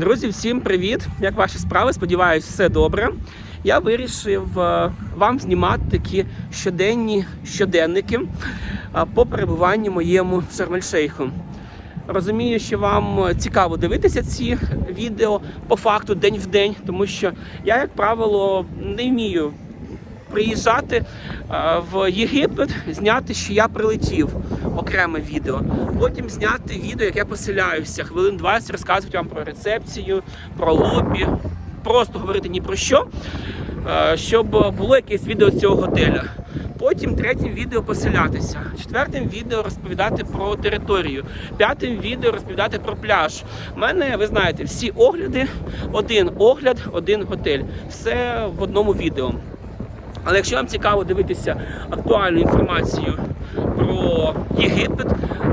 Друзі, всім привіт! Як ваші справи? Сподіваюсь, все добре. Я вирішив е, вам знімати такі щоденні щоденники е, по перебуванню моєму Шарм-ель-Шейху. Розумію, що вам цікаво дивитися ці відео по факту день в день, тому що я, як правило, не вмію приїжджати е, в Єгипет, зняти, що я прилетів окреме відео. Потім зняти відео, як я поселяюся, хвилин 20 розказувати вам про рецепцію, про лобі, просто говорити ні про що, е, щоб було якесь відео з цього готеля. Потім третім відео поселятися, четвертим відео розповідати про територію, п'ятим відео розповідати про пляж. У мене, ви знаєте, всі огляди, один огляд, один готель. Все в одному відео. Але якщо вам цікаво дивитися актуальну інформацію про Єгипет,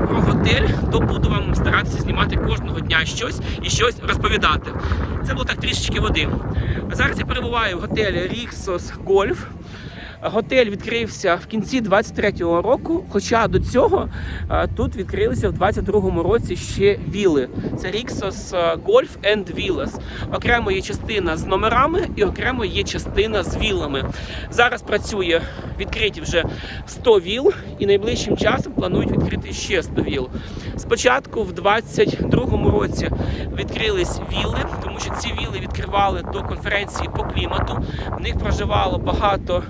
про готель, то буду вам старатися знімати кожного дня щось і щось розповідати. Це було так трішечки води. Зараз я перебуваю в готелі Ріксос Гольф. Готель відкрився в кінці 23-го року, хоча до цього е, тут відкрилися в 22-му році ще віли. Це Rixos е, Golf and Villas. Окремо є частина з номерами і окремо є частина з вілами. Зараз працює відкриті вже 100 віл, і найближчим часом планують відкрити ще 100 віл. Спочатку в 22-му році відкрились віли, тому що ці віли відкривали до конференції по клімату. В них проживало багато.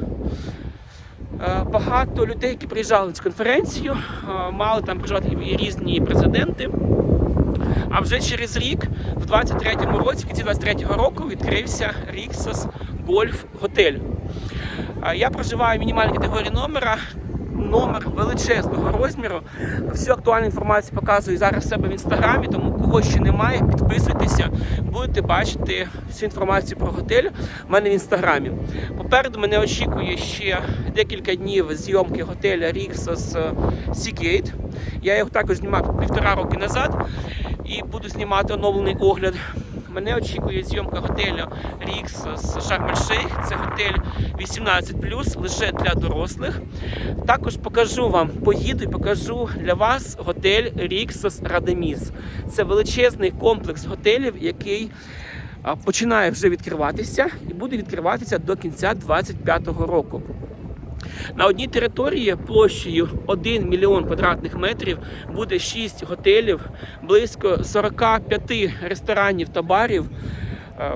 Е, Багато людей, які приїжджали цю конференцію, е, мали там приїжджати і різні президенти. А вже через рік, в 23-му році, в кінці 23-го року, відкрився Ріксос Гольф Готель. Я проживаю в мінімальній категорії номера. Номер величезного розміру. Всю актуальну інформацію показую зараз себе в інстаграмі, тому кого ще немає, підписуйтеся, будете бачити всю інформацію про готель у мене в інстаграмі. Попереду мене очікує ще декілька днів зйомки готеля Rixos Seagate. Я його також знімав півтора роки назад і буду знімати оновлений огляд. Мене очікує зйомка готелю Rixos Шарм-ель-Шейх. Це готель 18+, лише для дорослих. Також покажу вам, поїду і покажу для вас готель Rixos Радеміс. Це величезний комплекс готелів, який починає вже відкриватися і буде відкриватися до кінця 2025 року. На одній території площею 1 мільйон квадратних метрів буде 6 готелів, близько 45 ресторанів та барів, е,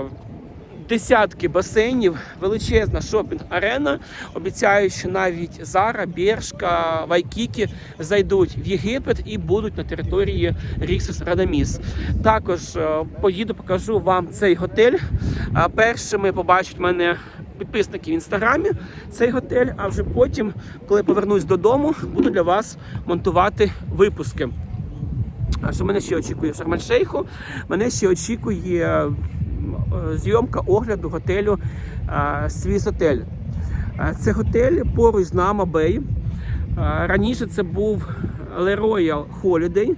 десятки басейнів, величезна шопінг-арена. Обіцяю, що навіть Зара, Бершка, Вайкікі зайдуть в Єгипет і будуть на території Ріксус Радаміс. Також е, поїду, покажу вам цей готель. А Першими побачать мене підписники в інстаграмі цей готель. А вже потім, коли повернусь додому, буду для вас монтувати випуски. А що мене ще очікує в Шарм-ель-Шейху? Мене ще очікує е, зйомка огляду готелю е, Свісотель. Е, Це готель поруч з Нама Бей. Е, Раніше це був Le Royal Holiday.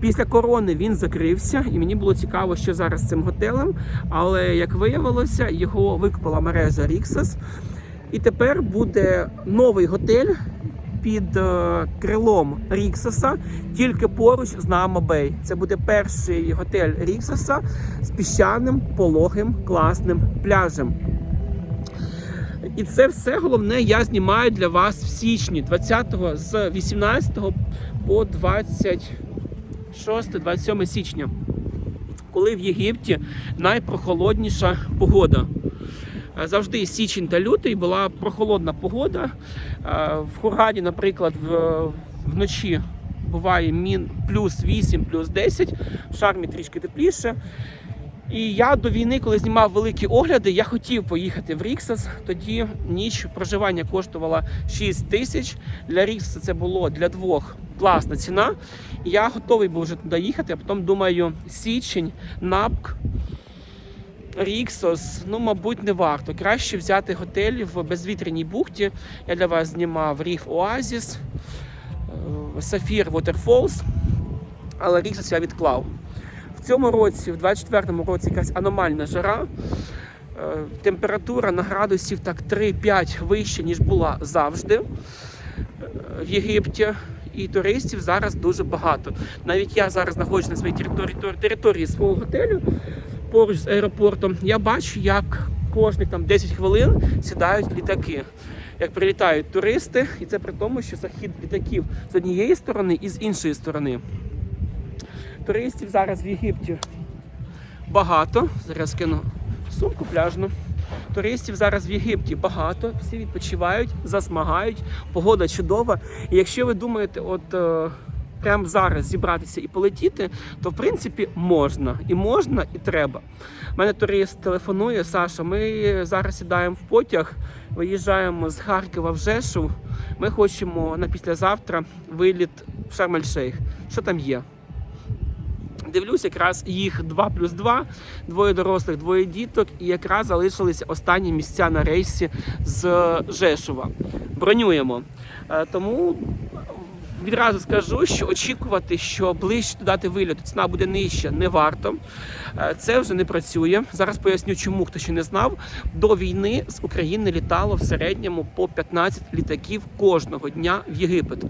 Після корони він закрився, і мені було цікаво, що зараз з цим готелем. Але як виявилося, його викупила мережа Rixos. І тепер буде новий готель під е, крилом Ріксоса, тільки поруч з Наама Бей. Це буде перший готель Ріксоса з піщаним, пологим, класним пляжем. І це все головне я знімаю для вас в січні 20-го з 18 по 26-27 січня, коли в Єгипті найпрохолодніша погода. Е, Завжди січень та лютий була прохолодна погода. Е, В Хургаді, наприклад, вночі буває мін плюс 8, плюс 10, в шармі трішки тепліше. І я до війни, коли знімав великі огляди, я хотів поїхати в Ріксас. Тоді ніч проживання коштувала 6 тисяч. Для Ріксаса це було для двох класна ціна. Я готовий був вже туди їхати, а потім думаю, січень, напк. Ріксос, ну, мабуть, не варто. Краще взяти готель в безвітряній бухті. Я для вас знімав Ріф Оазіс, е, Сафір Waterfalls, але Ріксос я відклав. Цьому році, в 24-му році, якась аномальна жара. Е, Температура на градусів так 3-5 вище, ніж була завжди е, в Єгипті. І туристів зараз дуже багато. Навіть я зараз знаходжусь на своїй території, території свого готелю. поруч з аеропортом, я бачу, як кожних там 10 хвилин сідають літаки. Як прилітають туристи, і це при тому, що захід літаків з однієї сторони і з іншої сторони. Туристів зараз в Єгипті багато. Зараз кину сумку пляжну. Туристів зараз в Єгипті багато, всі відпочивають, засмагають, погода чудова. І якщо ви думаєте, от е, прямо зараз зібратися і полетіти, то в принципі можна. І можна, і треба. У мене турист телефонує, Саша, ми зараз сідаємо в потяг, виїжджаємо з Харкова в Жешув. Ми хочемо на післязавтра виліт в Шарм-ель-Шейх. Що там є? Дивлюсь, якраз їх 2 плюс 2, двоє дорослих, двоє діток, і якраз залишилися останні місця на рейсі з Жешува. Бронюємо. Е, Тому відразу скажу, що очікувати, що ближче до дати виліту ціна буде нижча, не варто. Е, Це вже не працює. Зараз поясню, чому хто ще не знав. До війни з України літало в середньому по 15 літаків кожного дня в Єгипет.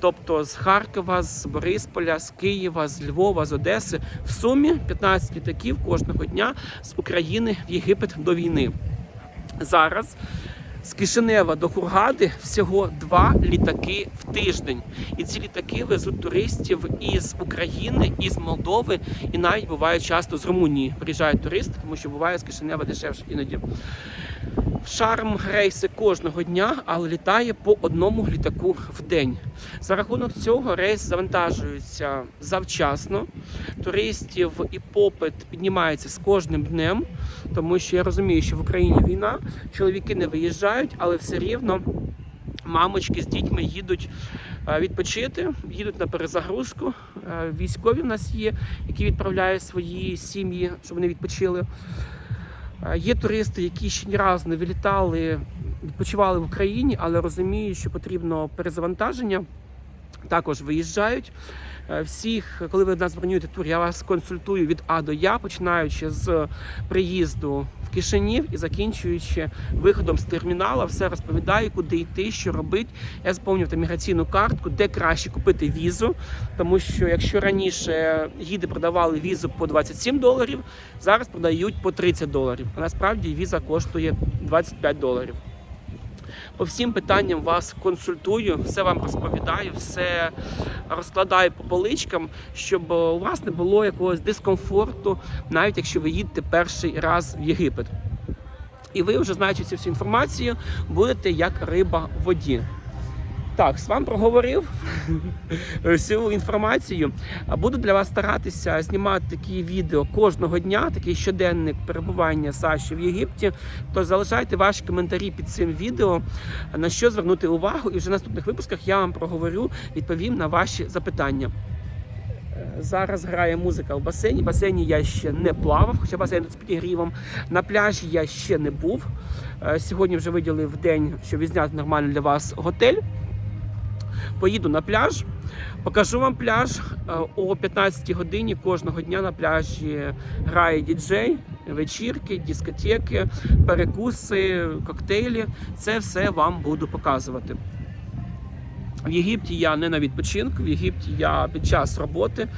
Тобто з Харкова, з Борисполя, з Києва, з Львова, з Одеси. В сумі 15 літаків кожного дня з України в Єгипет до війни. Зараз з Кишинева до Хургади всього два літаки в тиждень. І ці літаки везуть туристів із України, із Молдови, і навіть буває часто з Румунії. Приїжджають туристи, тому що буває з Кишинева дешевше іноді. Шарм рейси кожного дня, але літає по одному літаку в день. За рахунок цього рейс завантажується завчасно. Туристів і попит піднімається з кожним днем, тому що я розумію, що в Україні війна, чоловіки не виїжджають, але все рівно мамочки з дітьми їдуть е, відпочити, їдуть на перезагрузку. Е, Військові в нас є, які відправляють свої сім'ї, щоб вони відпочили. Е, Є туристи, які ще ні разу не вилітали, відпочивали в Україні, але розуміють, що потрібно перезавантаження. Також виїжджають. Е, Всіх, коли ви нас бронюєте тур, я вас консультую від А до Я, починаючи з приїзду в Кишинів і закінчуючи виходом з термінала, все розповідаю, куди йти, що робити. Я заповнював міграційну картку, де краще купити візу. Тому що якщо раніше гіди продавали візу по 27 доларів, зараз продають по 30 доларів. А насправді віза коштує 25 доларів. По всім питанням вас консультую, все вам розповідаю, все розкладаю по поличкам, щоб у вас не було якогось дискомфорту, навіть якщо ви їдете перший раз в Єгипет. І ви вже знаючи цю всю інформацію, будете як риба в воді. Так, з вами проговорив всю інформацію. Буду для вас старатися знімати такі відео кожного дня, такий щоденник перебування Саші в Єгипті. То залишайте ваші коментарі під цим відео, на що звернути увагу, і вже в наступних випусках я вам проговорю, відповім на ваші запитання. Зараз грає музика в басейні. В басейні я ще не плавав, хоча басейн з підігрівом. На пляжі я ще не був. Е, Сьогодні вже виділив день, щоб відзняти нормально для вас готель. Поїду на пляж, покажу вам пляж. Е, О 15 годині кожного дня на пляжі грає діджей, вечірки, дискотеки, перекуси, коктейлі. Це все вам буду показувати. В Єгипті я не на відпочинку, в Єгипті я під час роботи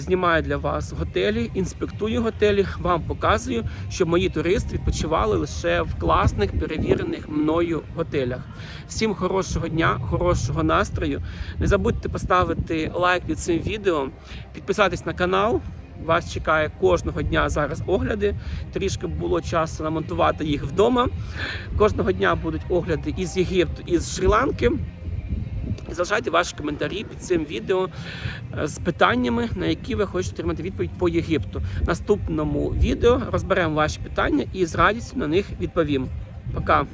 знімаю для вас готелі, інспектую готелі, вам показую, щоб мої туристи відпочивали лише в класних перевірених мною готелях. Всім хорошого дня, хорошого настрою. Не забудьте поставити лайк під цим відео, підписатись на канал. Вас чекає кожного дня зараз огляди. Трішки було часу намонтувати їх вдома. Кожного дня будуть огляди із Єгипту, із Шрі-Ланки. Залишайте ваші коментарі під цим відео е, з питаннями, на які ви хочете отримати відповідь по Єгипту. В наступному відео розберемо ваші питання і з радістю на них відповім. Пока!